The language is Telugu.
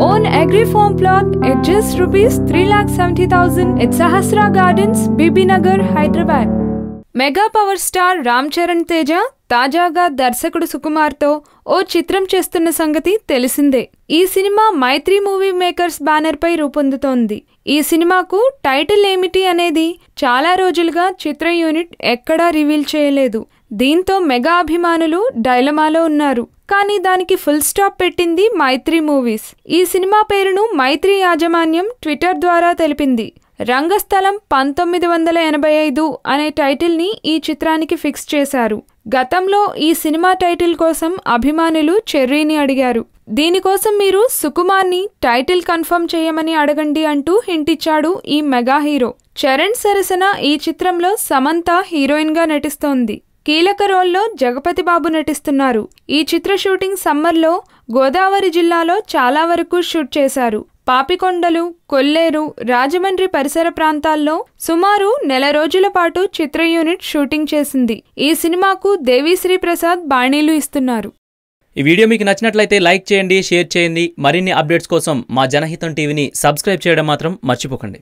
own agri farm plot at just rupees 3,70,000 at Sahasra Gardens, gardens Bibinagar Hyderabad. Mega power star Ram Charan Teja తాజాగా దర్శకుడు సుకుమార్తో ఓ చిత్రం చేస్తున్న సంగతి తెలిసిందే ఈ cinema Mythri movie makers banner పై రూపొందుతోంది ఈ సినిమాకు టైటిల్ ఏమిటి అనేది చాలా రోజులుగా చిత్ర యూనిట్ ఎక్కడా రివీల్ చేయలేదు దీంతో మెగా అభిమానులు డైలమాలో ఉన్నారు కానీ దానికి ఫుల్ స్టాప్ పెట్టింది మైత్రి మూవీస్. ఈ సినిమా పేరును మైత్రి యాజమాన్యం ట్విట్టర్ ద్వారా తెలిపింది. రంగస్థలం పంతొమ్మిది వందల ఎనభై ఐదు అనే టైటిల్ని ఈ చిత్రానికి ఫిక్స్ చేశారు. గతంలో ఈ సినిమా టైటిల్ కోసం అభిమానులు చెర్రీని అడిగారు. దీనికోసం మీరు సుకుమార్ని టైటిల్ కన్ఫర్మ్ చేయమని అడగండి అంటూ హింటిచ్చాడు ఈ మెగా హీరో. చరణ్ సరసన ఈ చిత్రంలో సమంత హీరోయిన్గా నటిస్తోంది. కీలక రోల్లో జగపతి బాబు నటిస్తున్నారు. ఈ చిత్ర షూటింగ్ సమ్మర్లో గోదావరి జిల్లాలో చాలా వరకు షూట్ చేశారు. పాపికొండలు కొల్లేరు రాజమండ్రి పరిసర ప్రాంతాల్లో సుమారు నెల రోజుల పాటు చిత్ర యూనిట్ షూటింగ్ చేసింది. ఈ సినిమాకు దేవిశ్రీ ప్రసాద్ బాణీలు ఇస్తున్నారు. ఈ వీడియో మీకు నచ్చినట్లయితే లైక్ చేయండి షేర్ చేయండి. మరిన్ని అప్డేట్స్ కోసం మా జనహితం టీవీని సబ్స్క్రైబ్ చేయడం మాత్రం మర్చిపోకండి.